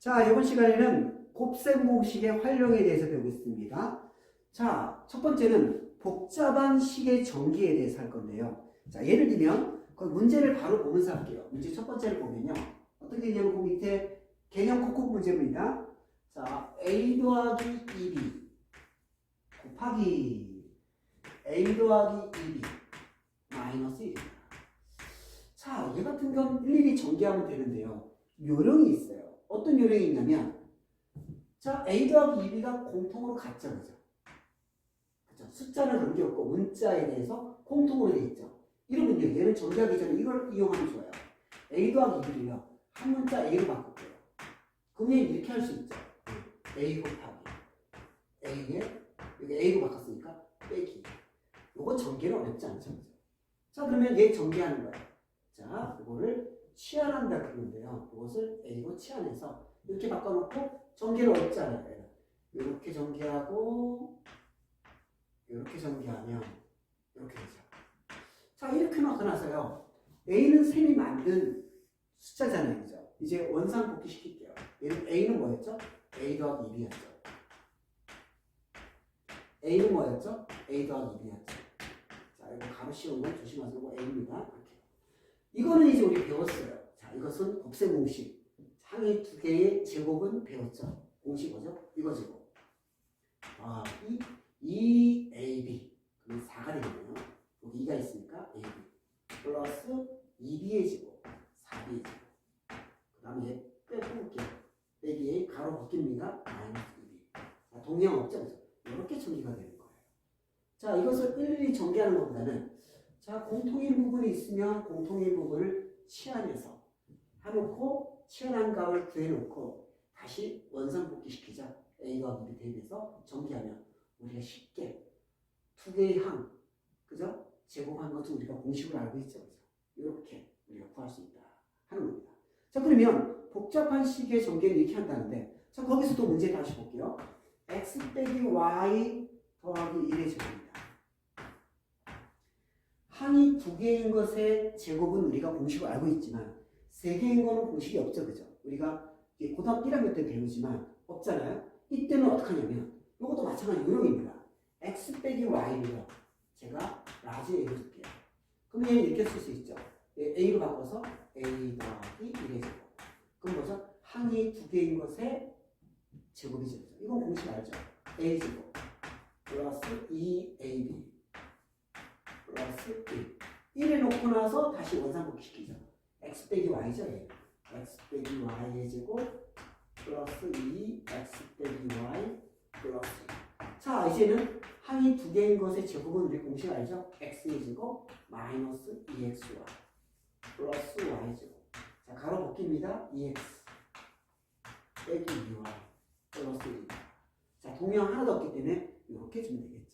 자, 이번 시간에는 곱셈 공식의 활용에 대해서 배우겠습니다. 자, 첫 번째는 복잡한 식의 전기에 대해서 할 건데요. 자, 예를 들면 그 문제를 바로 보면서 할게요. 문제 첫 번째를 보면요. 어떻게 되냐면 그 밑에 개념 콕콕 문제입니다. 자, a 더하기 2b 곱하기 a 더하기 2b 마이너스 1입니다. 자, 얘 같은 건 일일이 전개하면 되는데요. 요령이 있어요. 어떤 요령이 있냐면 자, a 더하기 2b가 공통으로 같죠, 그죠? 그죠? 숫자는 관계없고 문자에 대해서 공통으로 돼 있죠. 이러면요, 얘를 전개하기 전에 이걸 이용하면 좋아요. a 더하기 2b를요, 한 문자 a로 바꿀게요. 그러면 이렇게 할 수 있죠. a 곱하기 a에 여기 a로 바꿨으니까 빼기. 요거 전개는 어렵지 않죠? 자, 그러면 얘 전개하는 거예요. 치환한다 그러는데요. 이것을 a로 치환해서 이렇게 바꿔놓고 전개를 않아요. 이렇게 전개하고 이렇게 전개하면 이렇게 되죠. 자, 이렇게 놓고 나서요. a는 셈이 만든 숫자잖아요. 그죠? 이제 원상 복귀 시킬게요. 얘는 a는 뭐였죠? a 더하기 1이었죠. a는 뭐였죠? a 더하기 1이었죠. 자, 이거 가로 씌운 건 조심하세요. a입니다. 이거는 이제 우리 배웠어요. 자, 이것은 곱셈 공식. 항의 두 개의 제곱은 배웠죠. 공식 뭐죠? 이거 제곱. 아, 이 2ab. 그럼 4가 되겠네요. 여기 2가 있으니까 ab. 플러스 2b의 제곱. 4b의 제곱. 그 다음에 얘 빼고 볼게요. 빼기에 가로 바뀝니다. 마이너스 2b. 자, 동량 없죠? 이렇게 전개가 되는 거예요. 자, 이것을 일일이 전개하는 것보다는 자, 공통인 부분이 있으면 공통인 부분을 치환해서 해놓고 치환한 값을 구해놓고 다시 원상복귀시키자. A와 B를 대입해서 전개하면 우리가 쉽게 두 개의 항, 그죠? 제곱한 것은 우리가 공식으로 알고 있죠. 그죠? 이렇게 우리가 구할 수 있다 하는 겁니다. 자, 그러면 복잡한 식의 전개는 이렇게 한다는데 자, 거기서 또 문제 다시 볼게요. x 빼기 y 더하기 1의 제곱입니다. 항이 두 개인 것의 제곱은 우리가 공식을 알고 있지만 세 개인 거는 공식이 없죠, 그죠? 우리가 고등학교 1학년 때 배우지만 없잖아요. 이때는 어떻게 하냐면 이것도 마찬가지 요령입니다. x 빼기 y를요. 제가 라지 a로 줄게요. 그럼 얘는 이렇게 쓸 수 있죠. 예, a로 바꿔서 a 더하기 1의 제곱. 그럼 뭐죠? 항이 두 개인 것의 제곱이죠. 이건 공식 알죠? a 제곱 플러스 2ab 플러스 1. 1에 놓고 나서 다시 원상복귀 시키죠. x 빼기 y죠. 얘. x 빼기 y의 제곱 플러스 2 x 빼기 y 플러스 2. 자, 이제는 항이 두 개인 것의 제곱은 우리 공식 알죠? x의 제곱 마이너스 2xy 플러스 y 제곱. 자, 가로 벗깁니다. 2x 빼기 2y 플러스 1. 자, 동양 하나도 없기 때문에 이렇게 주면 되겠죠.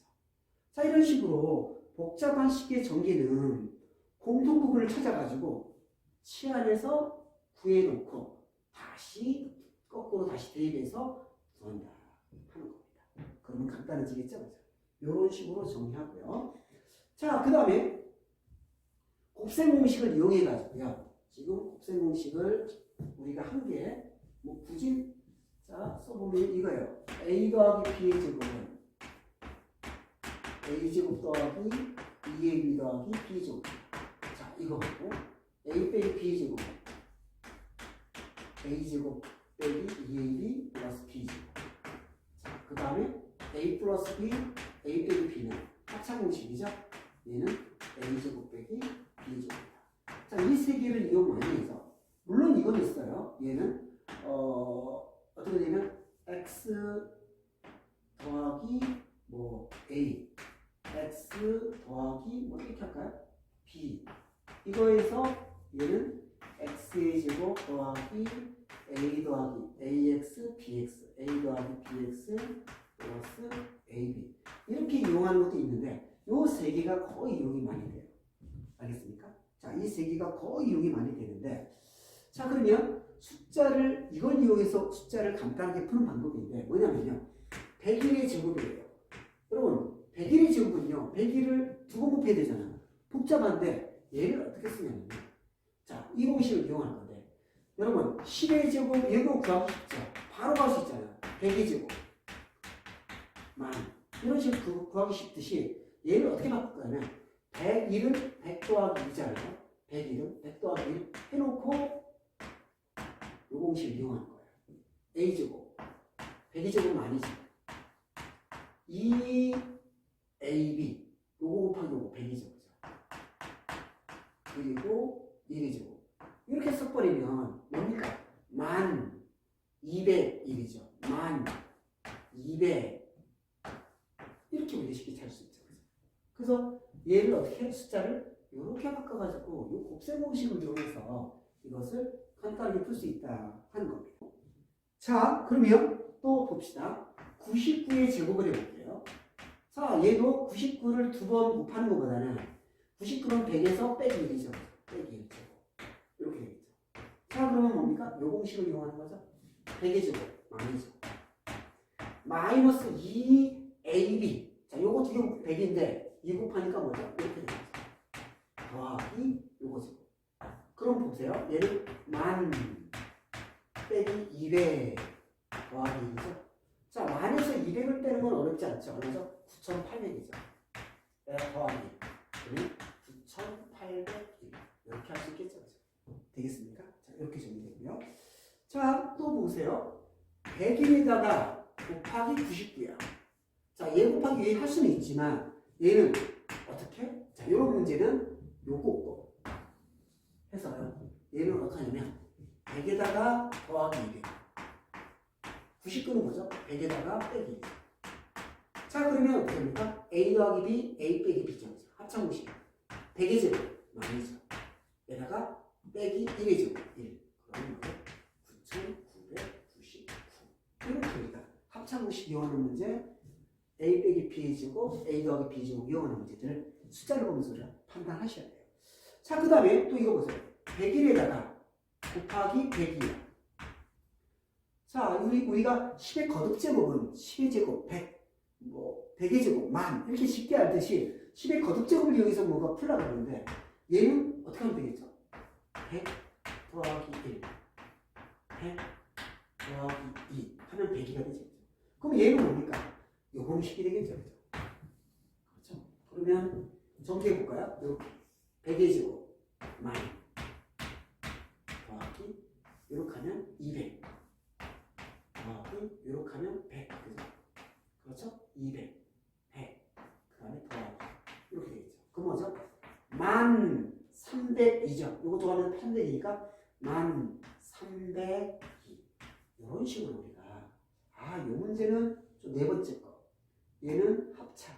자, 이런 식으로 복잡한 식의 전개는 공통 부분을 찾아가지고 치환해서 구해놓고 다시 거꾸로 다시 대입해서 구한다 하는 겁니다. 그러면 간단해지겠죠? 그죠? 이런 식으로 정리하고요. 자, 그 다음에 곱셈 공식을 이용해 가지고요. 지금 곱셈 공식을 우리가 한 개, 뭐 굳이 자 써보면 이거예요. a 더하기 b의 제곱은 a 제곱 더하기 2ab 더하기 b 제곱. 자, 이거 하고 a 빼기 b 제곱. a 제곱 빼기 2ab 플러스 b 제곱. 자, 그 다음에 a 플러스 b, a 빼기 b는 합차 공식이죠. 얘는 a 제곱 빼기 b 제곱이다. 자, 이 세 개를 이용 많이 해서 물론 이건 있어요. 얘는 어 어떻게 되면 x 더하기 뭐 a x 더하기 뭐 이렇게 할까요? b 이거에서 얘는 x의 제곱 더하기 a 더하기 ax bx a 더하기 bx 플러스 ab 이렇게 이용하는 것도 있는데 요 세 개가 거의 이용이 많이 돼요. 알겠습니까? 자, 이 세 개가 거의 이용이 많이 되는데 자 그러면 숫자를 이걸 이용해서 숫자를 간단하게 푸는 방법인데 뭐냐면요 100일의 제곱이에요 여러분 100일의 제곱은요 100일을 두 번 곱해야 되잖아 복잡한데 얘를 어떻게 쓰냐면요 자 이 공식을 이용할 건데 여러분 10의 제곱 얘도 구하기 쉽죠. 바로 갈 수 있잖아요. 100의 제곱 만 이런 식으로 구- 구하기 쉽듯이 얘를 어떻게 바꿀 거냐면 101은 100 더하기 2잖아요. 101은 100 더하기 1 해놓고 요 공식을 이용하는 거예요. a 제곱 100의 제곱은 아니지. 2 ab 요거 곱하기 요거 100의 제곱이죠. 그리고 1의 제곱 이렇게 써버리면 뭡니까? 만 200일이죠. 만 200 이렇게 우리 쉽게 찾을 수 있죠. 그래서 얘를 어떻게 해? 숫자를 이렇게 바꿔가지고 이 곱셈 공식을 이용해서 이것을 간단하게 풀 수 있다 하는 겁니다. 자, 그러면 또 봅시다. 99의 제곱을 해볼게요. 자, 얘도 99를 두 번 곱하는 것보다는 99는 100에서 빼기 1이죠. 빼기 1제곱. 이렇게 되겠죠. 자, 그러면 뭡니까? 요 공식을 이용하는 거죠. 100의 제곱, 마이너스. 마이너스 2ab. 자, 요거 두개 100인데, 2 곱하니까 뭐죠? 이렇게 되겠죠. 더하기 요거 제곱. 그럼 보세요. 얘는 만 빼기 200 더하기 2죠. 자, 만에서 200을 빼는 건 어렵지 않죠. 얼마죠? 9,800이죠. 더하기. 그러면 9,801. 이렇게 할 수 있겠죠. 되겠습니까? 자, 이렇게 정리되고요. 자, 또 보세요. 100일에다가 곱하기 99야. 자, 얘 곱하기 얘 할 수는 있지만 얘는 어떻게? 자, 이런 문제는 요거 해서요. 얘는 어떻게 하냐면 100에다가 더하기 200. 99는 뭐죠? 100에다가 빼기 200. 자, 그러면 어떻게 됩니까? A 더하기 B, A 빼기 B죠. 합창 공식. 100의 제곱, 마이너스. 에다가 빼기 1의 제곱, 1. 그러면 뭐죠? 9,999. 이렇게 됩니다. 합창 공식 이용하는 문제, A 빼기 B의 제곱, A 더하기 B 제곱 이용하는 문제들을 숫자를 보면서 판단하셔야 돼요. 자, 그 다음에 또 이거 보세요. 100일에다가 곱하기 100이야. 자, 우리, 우리가 10의 거듭 제곱은 10의 제곱 100, 뭐 100의 제곱 만 이렇게 쉽게 알듯이 10의 거듭 제곱을 이용해서 뭐가 풀려고 하는데 얘는 어떻게 하면 되겠죠? 100 더하기 1, 100 더하기 2 하면 100이가 되죠. 그럼 얘는 뭡니까? 요 공식이 되겠죠. 그렇죠? 그러면 정리해 볼까요? 이렇게 100의 제곱 만 더하기 이렇게 하면 200 더하기 이렇게 하면 100 그죠? 200 100 그 다음에 더하기 이렇게 되겠죠. 그럼 뭐죠? 만 300이죠. 이거 더하면 300이니까 만 302 이런 식으로 우리가 아, 이 문제는 좀 네 번째 거 얘는 합차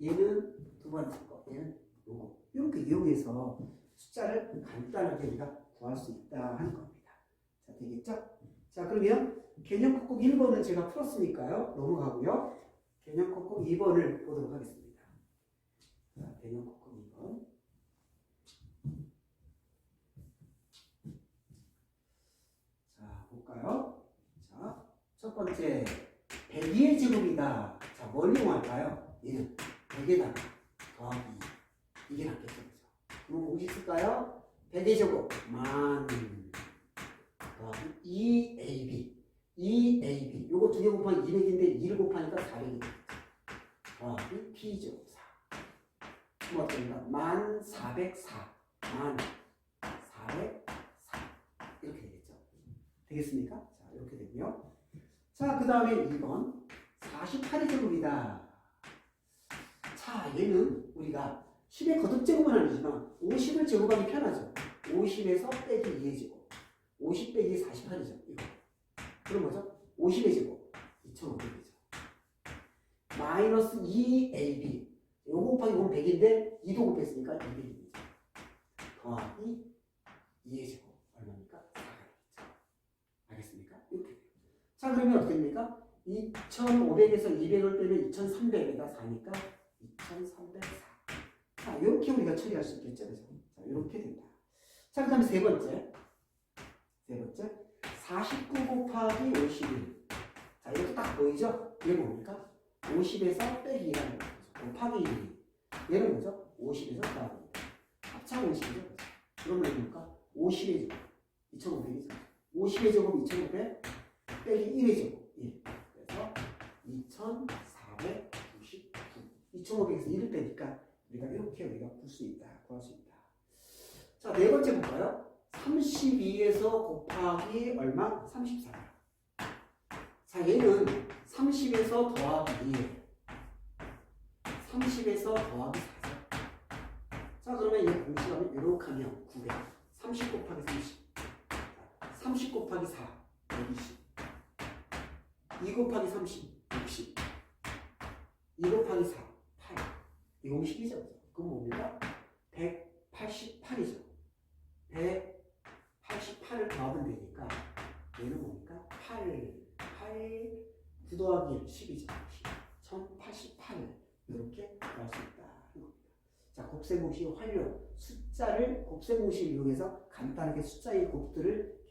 얘는 두 번째 거 얘는 요거 이렇게 이용해서 숫자를 간단하게 우리가 구할 수 있다 하는 겁니다. 자, 되겠죠? 자, 그러면 개념 콕콕 1번은 제가 풀었으니까요. 넘어가고요. 개념 콕콕 2번을 보도록 하겠습니다. 자, 개념 콕콕 2번. 자, 볼까요? 자, 첫 번째 102의 제곱이다. 자, 뭘 이용할까요? 얘는 100에다가 더하기 2. 이게 낫겠죠. 그럼 공식 쓸까요? 100의 제곱 만 더하기 2ab 2ab 요거 두 개 곱하기 200인데 2를 곱하니까 400이 되겠죠. 더하기 p제곱 4 그럼 어떻습니까? 만 404. 만 404. 이렇게 되겠죠. 되겠습니까? 자, 이렇게 되고요. 자, 그 다음에 2번. 48의 제곱이다. 자, 얘는 우리가 10의 거듭 제곱은 아니지만 50을 제곱하기 편하죠. 50에서 빼기 2의 제곱. 50 빼기 48이죠. 이거. 그럼 뭐죠? 50의 제곱. 2,500이죠. 마이너스 2ab. 요거 곱하기 보면 100인데 2도 곱했으니까 200입니다. 더하기 2의 제곱. 얼마입니까? 4가 알겠습니까? 이렇게. 자, 그러면 어떻게 됩니까? 2,500에서 200을 빼면 2,300에다 4니까 2,304. 자, 이렇게 우리가 처리할 수 있겠죠. 그죠? 자, 이렇게 된다. 자, 그 다음에 세 번째. 세 번째. 49 곱하기 51. 자, 이것도 딱 보이죠? 이게 뭡니까? 50에서 빼기 2라는 거죠. 곱하기 1. 얘는 뭐죠? 50에서 더하기 2. 합차 공식이죠. 그러면 뭡니까? 50의 제곱. 2500이죠. 50의 제곱 2500 빼기 1의 제곱 1. 그래서 2499. 2500에서 1을 빼니까 우리가 이렇게 우리가 풀수 있다. 구할 수 있다. 자, 네 번째 볼까요? 32에서 곱하기 얼마? 34. 자, 얘는 30에서 더하기 2. 30에서 더하기 4죠. 자, 그러면 얘 공식하면 이렇게 하면 900. 30 곱하기 30. 30 곱하기 4. 120. 2 곱하기 30. 60. 2 곱하기 4. 8. 이 공식이죠. 그럼 뭡니까? 188이죠. 188을 더하면 되니까 얘는 뭡니까? 8. 8. 9 더하기 1. 10이죠. 1088. 이렇게 구할 수 있다. 하는 겁니다. 자, 곱셈공식 활용. 숫자를 곱셈공식을 이용해서 간단하게 숫자의 곱들을